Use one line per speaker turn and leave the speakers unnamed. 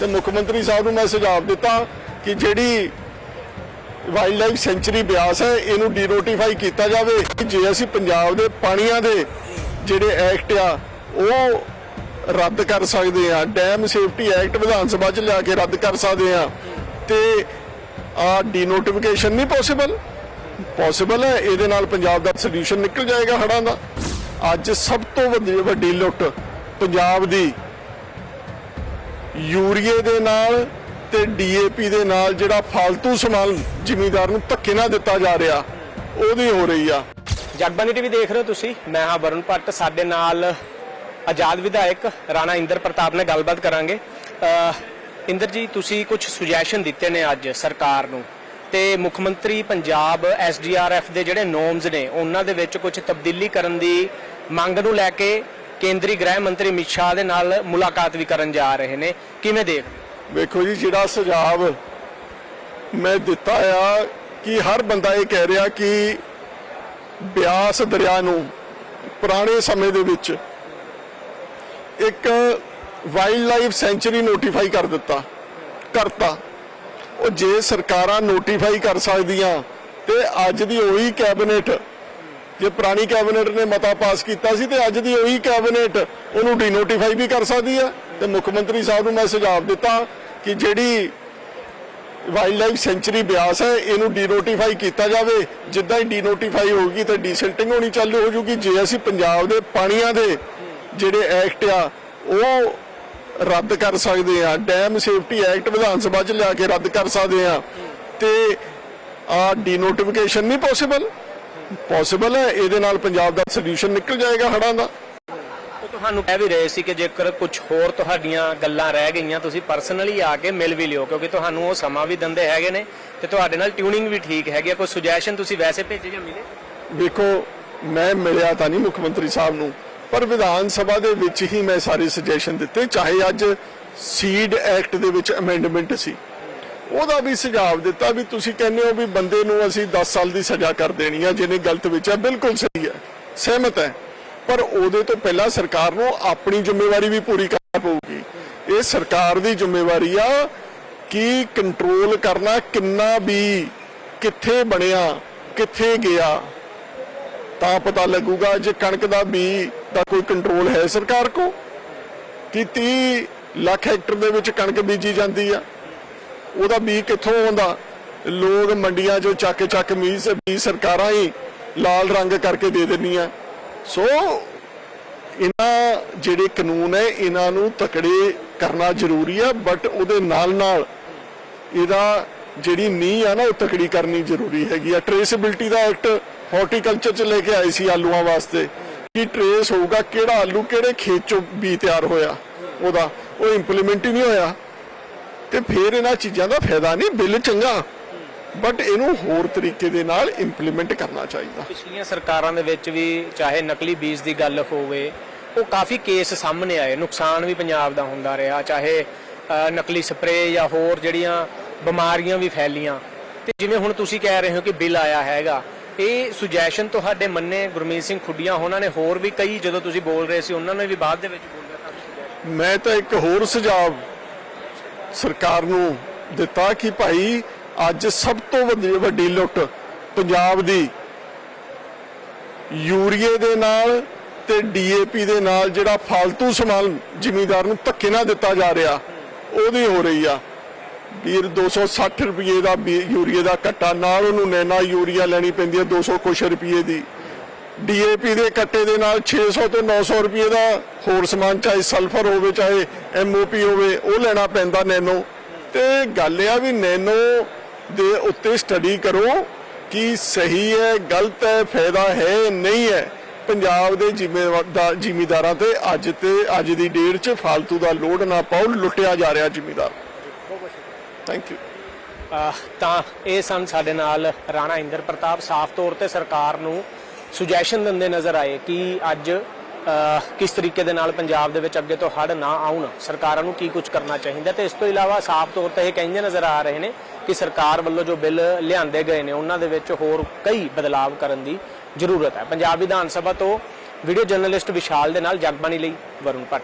ਤੇ ਮੁੱਖ ਮੰਤਰੀ ਸਾਹਿਬ ਨੂੰ ਮੈਂ ਸੁਝਾਅ ਦਿੱਤਾ ਕਿ ਜਿਹੜੀ ਵਾਈਲਡ ਲਾਈਫ ਸੈਂਚੁਰੀ ਬਿਆਸ ਹੈ, ਇਹਨੂੰ ਡੀਨੋਟੀਫਾਈ ਕੀਤਾ ਜਾਵੇ। ਜੇ ਅਸੀਂ ਪੰਜਾਬ ਦੇ ਪਾਣੀਆਂ ਦੇ ਜਿਹੜੇ ਐਕਟ ਆ, ਉਹ ਰੱਦ ਕਰ ਸਕਦੇ ਆ dam safety act Vidhan Sabha ਚ ਲਿਆ ਕੇ ਰੱਦ ਕਰ ਸਕਦੇ ਆ ਤੇ ਆ ਡੀਨੋਟੀਫਿਕੇਸ਼ਨ ਨਹੀਂ ਪੋਸੀਬਲ ਪੋਸੀਬਲ ਹੈ, ਇਹਦੇ ਨਾਲ ਪੰਜਾਬ ਦਾ ਸੋਲੂਸ਼ਨ ਨਿਕਲ ਜਾਏਗਾ ਹੜ੍ਹਾਂ ਦਾ। ਅੱਜ ਸਭ ਤੋਂ ਵੱਡੀ ਵੱਡੀ ਲੁੱਟ ਪੰਜਾਬ ਦੀ ਯੂਰੀਏ ਦੇ ਨਾਲ ਤੇ ਡੀਏਪੀ ਦੇ ਨਾਲ ਜਿਹੜਾ ਫालतू ਸਮਾਨ ਜ਼ਿਮੀਦਾਰ ਨੂੰ ਧੱਕੇ ਨਾਲ ਦਿੱਤਾ ਜਾ ਰਿਹਾ, ਉਹਦੀ ਹੋ ਰਹੀ ਆ।
ਜਗਬਾਨੀ ਟੀਵੀ ਦੇਖ ਰਹੇ ਹੋ ਤੁਸੀਂ, ਮੈਂ ਹਾਂ ਵਰੁਣ ਭੱਟ, ਸਾਡੇ ਨਾਲ ਆਜ਼ਾਦ ਵਿਧਾਇਕ ਰਾਣਾ ਇੰਦਰ ਪ੍ਰਤਾਪ ਨਾਲ ਗੱਲਬਾਤ ਕਰਾਂਗੇ। ਇੰਦਰ ਜੀ, ਤੁਸੀਂ ਕੁਝ ਸੁਜੈਸ਼ਨ ਦਿੱਤੇ ਨੇ ਅੱਜ ਸਰਕਾਰ ਨੂੰ ਤੇ ਮੁੱਖ ਮੰਤਰੀ ਪੰਜਾਬ ਐਸਡੀਆਰਐਫ ਦੇ ਜਿਹੜੇ ਨੋਰਮਸ ਨੇ, ਉਹਨਾਂ ਦੇ ਵਿੱਚ ਕੁਝ ਤਬਦੀਲੀ ਕਰਨ ਦੀ ਮੰਗ ਨੂੰ ਲੈ ਕੇ ਕੇਂਦਰੀ ਗ੍ਰਹਿ ਮੰਤਰੀ ਅਮਿਤ ਸ਼ਾਹ ਦੇ ਨਾਲ ਮੁਲਾਕਾਤ ਵੀ ਕਰਨ ਜਾ ਰਹੇ ਨੇ। ਕਿਵੇਂ ਦੇਖ?
ਵੇਖੋ ਜੀ, ਜਿਹੜਾ ਸੁਝਾਵ ਮੈਂ ਦਿੱਤਾ ਆ ਕਿ ਹਰ ਬੰਦਾ ਇਹ ਕਹਿ ਰਿਹਾ ਕਿ ਬਿਆਸ ਦਰਿਆ ਨੂੰ ਪੁਰਾਣੇ ਸਮੇਂ ਦੇ ਵਿੱਚ ਇੱਕ ਵਾਈਲਡ ਲਾਈਫ ਸੈਂਚੁਰੀ ਨੋਟੀਫਾਈ ਕਰ ਦਿੱਤਾ, ਕਰਤਾ। ਉਹ ਜੇ ਸਰਕਾਰਾਂ ਨੋਟੀਫਾਈ ਕਰ ਸਕਦੀਆਂ ਤੇ ਅੱਜ ਦੀ ਉਹੀ ਕੈਬਨਿਟ ਜੇ ਪੁਰਾਣੀ ਕੈਬਨਿਟ ਨੇ ਮਤਾ ਪਾਸ ਕੀਤਾ ਸੀ ਤੇ ਅੱਜ ਦੀ ਉਹੀ ਕੈਬਨਿਟ ਉਹਨੂੰ ਡੀਨੋਟੀਫਾਈ ਵੀ ਕਰ ਸਕਦੀ ਹੈ ਤੇ ਮੁੱਖ ਮੰਤਰੀ ਸਾਹਿਬ ਨੂੰ ਮੈਂ ਸੁਝਾਅ ਦਿੱਤਾ ਕਿ ਜਿਹੜੀ ਵਾਈਲਡ ਲਾਈਫ ਸੈਂਚੁਰੀ ਬਿਆਸ ਹੈ, ਇਹਨੂੰ ਡੀਨੋਟੀਫਾਈ ਕੀਤਾ ਜਾਵੇ। ਜਿੱਦਾਂ ਹੀ ਡੀਨੋਟੀਫਾਈ ਹੋਊਗੀ ਤਾਂ ਡੀਸਿਲਟਿੰਗ ਹੋਣੀ ਚਾਲੂ ਹੋ ਜੂਗੀ, ਜੇ ਅਸੀਂ ਪੰਜਾਬ ਦੇ ਪਾਣੀਆਂ ਦੇ ਜਿਹੜੇ ਐਕਟ ਆ, ਉਹ ਰੱਦ ਕਰ ਸਕਦੇ ਆ dam safety act Vidhan Sabha ਚ ਲਿਆ ਕੇ ਰੱਦ ਕਰ ਸਕਦੇ ਆ ਤੇ ਆ ਡੀਨੋਟੀਫਿਕੇਸ਼ਨ ਨਹੀਂ ਪੋਸੀਬਲ ਪੋਸੀਬਲ ਹੈ ਇਹਦੇ ਨਾਲ ਪੰਜਾਬ ਦਾ ਸੋਲੂਸ਼ਨ ਨਿਕਲ ਜਾਏਗਾ ਹੜ੍ਹਾਂ ਦਾ?
ਉਹ ਤੁਹਾਨੂੰ ਕਹਿ ਵੀ ਰਹੇ ਸੀ ਕਿ ਜੇਕਰ ਕੁਝ ਹੋਰ ਤੁਹਾਡੀਆਂ ਗੱਲਾਂ ਰਹਿ ਗਈਆਂ ਤੁਸੀਂ ਪਰਸਨਲੀ ਆ ਕੇ ਮਿਲ ਵੀ ਲਿਓ ਕਿਉਂਕਿ ਤੁਹਾਨੂੰ ਉਹ ਸਮਾਂ ਵੀ ਦਿੰਦੇ ਹੈਗੇ ਨੇ ਤੇ ਤੁਹਾਡੇ ਨਾਲ ਟਿਊਨਿੰਗ ਵੀ ਠੀਕ ਹੈਗੀ ਆ। ਕੋਈ ਸੁਜੈਸ਼ਨ ਤੁਸੀਂ ਵੈਸੇ ਭੇਜੇ ਜਾਂ ਮਿਲੇ?
ਵੇਖੋ ਮੈਂ ਮਿਲਿਆ ਤਾਂ ਨਹੀਂ ਮੁੱਖ ਮੰਤਰੀ ਸਾਹਿਬ ਨੂੰ ਪਰ ਵਿਧਾਨ ਸਭਾ ਦੇ ਵਿੱਚ ਹੀ ਮੈਂ ਸਾਰੇ ਸੁਜੈਸ਼ਨ ਦਿੱਤੇ ਚਾਹੇ ਅੱਜ ਸੀਡ ਐਕਟ ਦੇ ਵਿੱਚ ਅਮੈਂਡਮੈਂਟ ਸੀ। ਉਹਦਾ ਵੀ ਸੁਝਾਵ ਦਿੱਤਾ ਵੀ ਤੁਸੀਂ ਕਹਿੰਦੇ ਹੋ ਵੀ ਬੰਦੇ ਨੂੰ ਅਸੀਂ 10 ਸਾਲ ਦੀ ਸਜ਼ਾ ਕਰ ਦੇਣੀ ਆ, ਜਿਹਨੇ ਗਲਤ ਵਿੱਚ ਹੈ ਬਿਲਕੁਲ ਸਹੀ ਹੈ ਸਹਿਮਤ ਹੈ ਪਰ ਉਹਦੇ ਤੋਂ ਪਹਿਲਾਂ ਸਰਕਾਰ ਨੂੰ ਆਪਣੀ ਜ਼ਿੰਮੇਵਾਰੀ ਵੀ ਪੂਰੀ ਕਰਨੀ ਪਊਗੀ। ਇਹ ਸਰਕਾਰ ਦੀ ਜ਼ਿੰਮੇਵਾਰੀ ਆ ਕਿ ਕੰਟਰੋਲ ਕਰਨਾ ਕਿੰਨਾ ਵੀ ਕਿੱਥੇ ਬਣਿਆ, ਕਿੱਥੇ ਗਿਆ, ਤਾਂ ਪਤਾ ਲੱਗੂਗਾ ਜੇ ਕਣਕ ਦਾ ਬੀ ਦਾ ਕੋਈ ਕੰਟਰੋਲ ਹੈ ਸਰਕਾਰ ਕੋ ਕਿ 30 ਲੱਖ ਹੈਕਟਰ ਦੇ ਵਿੱਚ ਕਣਕ ਬੀਜੀ ਜਾਂਦੀ ਆ। ਉਹਦਾ ਬੀ ਕਿੱਥੋਂ ਆਉਂਦਾ? ਲੋਕ ਮੰਡੀਆਂ 'ਚੋਂ ਚੱਕ ਚੱਕ ਮੀਂਹ ਬੀ ਸਰਕਾਰਾਂ ਹੀ ਲਾਲ ਰੰਗ ਕਰਕੇ ਦੇ ਦਿੰਦੀਆਂ। ਸੋ ਇਹਨਾਂ ਜਿਹੜੇ ਕਾਨੂੰਨ ਹੈ, ਇਹਨਾਂ ਨੂੰ ਤਕੜੇ ਕਰਨਾ ਜ਼ਰੂਰੀ ਆ ਬਟ ਉਹਦੇ ਨਾਲ ਨਾਲ ਇਹਦਾ ਜਿਹੜੀ ਨੀਂਹ ਆ ਨਾ, ਉਹ ਤਕੜੀ ਕਰਨੀ ਜ਼ਰੂਰੀ ਹੈਗੀ ਆ। ਟ੍ਰੇਸੇਬਿਲਟੀ ਦਾ ਐਕਟ ਹਾਰਟੀਕਲਚਰ ਚ ਲੈ ਕੇ ਆਏ ਸੀ ਆਲੂਆਂ ਵਾਸਤੇ। ਕਿ ਟ੍ਰੇਸ ਹੋਊਗਾ, ਕਿਹੜਾ ਆਲੂ ਕਿਹੜੇ ਖੇਤ ਚੋਂ ਬੀ ਤਿਆਰ ਹੋਇਆ? ਉਹਦਾ। ਉਹ ਇੰਪਲੀਮੈਂਟ ਹੀ ਨਹੀਂ ਹੋਇਆ। ਤੇ ਫਿਰ ਇਹਨਾਂ ਚੀਜ਼ਾਂ ਦਾ ਫਾਇਦਾ ਨਹੀਂ ਬਿੱਲ ਚੰਗਾ। ਬਟ ਇਹਨੂੰ ਹੋਰ ਤਰੀਕੇ ਦੇ ਨਾਲ ਇੰਪਲੀਮੈਂਟ ਕਰਨਾ ਚਾਹੀਦਾ।
ਪਿਛਲੀਆਂ ਸਰਕਾਰਾਂ ਦੇ ਵਿੱਚ ਵੀ ਚਾਹੇ ਨਕਲੀ ਬੀਜ ਦੀ ਗੱਲ ਹੋਵੇ ਉਹ ਕਾਫੀ ਕੇਸ ਸਾਹਮਣੇ ਆਏ। ਨੁਕਸਾਨ ਵੀ ਪੰਜਾਬ ਦਾ ਹੁੰਦਾ ਰਿਹਾ ਚਾਹੇ ਨਕਲੀ ਸਪਰੇਅ ਜਾਂ ਹੋਰ ਜਿਹੜੀਆਂ ਬਿਮਾਰੀਆਂ ਵੀ ਫੈਲੀਆਂ। ਤੇ ਜਿਵੇਂ ਹੁਣ ਤੁਸੀਂ ਕਹਿ ਰਹੇ ਹੋ ਕਿ ਬਿੱਲ ਆਇਆ ਹੈਗਾ ਇਹ ਸੁਜੈਸ਼ਨ ਤੁਹਾਡੇ ਮੰਨੇ ਗੁਰਮੀਤ ਸਿੰਘ ਖੁੱਡੀਆਂ ਉਹਨਾਂ ਨੇ ਹੋਰ ਵੀ ਕਈ ਜਦੋਂ ਤੁਸੀਂ ਬੋਲ ਰਹੇ ਸੀ ਉਹਨਾਂ ਨੇ ਵੀ ਬਾਅਦ ਦੇ ਵਿੱਚ ਬੋਲਿਆ।
ਮੈਂ ਤਾਂ ਇੱਕ ਹੋਰ ਸੁਝਾਅ ਸਰਕਾਰ ਨੂੰ ਦਿੱਤਾ ਕਿ ਭਾਈ ਅੱਜ ਸਭ ਤੋਂ ਵੱਡੀ ਵੱਡੀ ਲੁੱਟ ਪੰਜਾਬ ਦੀ ਯੂਰੀਏ ਦੇ ਨਾਲ ਤੇ ਡੀਏਪੀ ਦੇ ਨਾਲ ਜਿਹੜਾ ਫालतू ਸਮਾਨ ਜ਼ਿਮੀਦਾਰ ਨੂੰ ਧੱਕੇ ਨਾਲ ਦਿੱਤਾ ਜਾ ਰਿਹਾ, ਉਹਦੀ ਹੋ ਰਹੀ ਆ। ਵੀਰ 260 ਰੁਪਏ ਦਾ ਬੀ- ਯੂਰੀਏ ਦਾ ਘੱਟਾ, ਨਾਲ ਉਹਨੂੰ ਨੈਨਾ ਯੂਰੀਆ ਲੈਣੀ ਪੈਂਦੀ ਹੈ 200 ਕੁਛ ਰੁਪਏ ਦੀ। ਡੀਏਪੀ ਦੇ ਕੱਟੇ ਦੇ ਨਾਲ 600 ਤੋਂ 900 ਰੁਪਏ ਦਾ ਹੋਰ ਸਮਾਨ, ਚਾਹੇ ਸਲਫਰ ਹੋਵੇ, ਚਾਹੇ ਐਮਓਪੀ ਹੋਵੇ, ਉਹ ਲੈਣਾ ਪੈਂਦਾ ਨੈਨੋ। ਤੇ ਗੱਲ ਇਹ ਆ ਵੀ ਨੈਨੋ ਦੇ ਉੱਤੇ ਸਟੱਡੀ ਕਰੋ ਕਿ ਸਹੀ ਹੈ, ਗਲਤ ਹੈ, ਫਾਇਦਾ ਹੈ, ਨਹੀਂ ਹੈ। ਪੰਜਾਬ ਦੇ ਜ਼ਿੰਮੇਵਾਰ ਜ਼ਿਮੀਦਾਰਾਂ ਤੇ ਅੱਜ ਤੇ, ਅੱਜ ਦੀ ਡੇਟ 'ਚ ਫालतू ਦਾ ਲੋਡ ਨਾ ਪਾਓ, ਲੁੱਟਿਆ ਜਾ ਰਿਹਾ ਜ਼ਿਮੀਦਾਰ। ਥੈਂਕ ਯੂ
ਤਾਂ ਇਹ ਸਨ ਸਾਡੇ ਨਾਲ ਰਾਣਾ ਇੰਦਰ ਪ੍ਰਤਾਪ, ਸਾਫ਼ ਤੌਰ ਤੇ ਸਰਕਾਰ ਨੂੰ ਸੁਜੈਸ਼ਨ ਦਿੰਦੇ ਨਜ਼ਰ ਆਏ ਕਿ ਅੱਜ ਕਿਸ ਤਰੀਕੇ ਦੇ ਨਾਲ ਪੰਜਾਬ ਦੇ ਵਿੱਚ ਅੱਗੇ ਤੋਂ ਹੜ ਨਾ ਆਉਣ, ਸਰਕਾਰਾਂ ਨੂੰ ਕੀ ਕੁਝ ਕਰਨਾ ਚਾਹੀਦਾ ਤੇ ਇਸ ਤੋਂ ਇਲਾਵਾ ਸਾਫ਼ ਤੌਰ ਤੇ ਇਹ ਕਹਿੰਦੇ ਨਜ਼ਰ ਆ ਰਹੇ ਨੇ ਕਿ ਸਰਕਾਰ ਵੱਲੋਂ ਜੋ ਬਿੱਲ ਲਿਆਂਦੇ ਗਏ ਨੇ, ਉਹਨਾਂ ਦੇ ਵਿੱਚ ਹੋਰ ਕਈ ਬਦਲਾਵ ਕਰਨ ਦੀ ਜ਼ਰੂਰਤ ਹੈ। ਪੰਜਾਬ ਵਿਧਾਨ ਸਭਾ ਤੋਂ ਵੀਡੀਓ ਜਰਨਲਿਸਟ ਵਿਸ਼ਾਲ ਦੇ ਨਾਲ ਜਗਬਾਣੀ ਲਈ ਵਰੁਣ ਭੱਟ।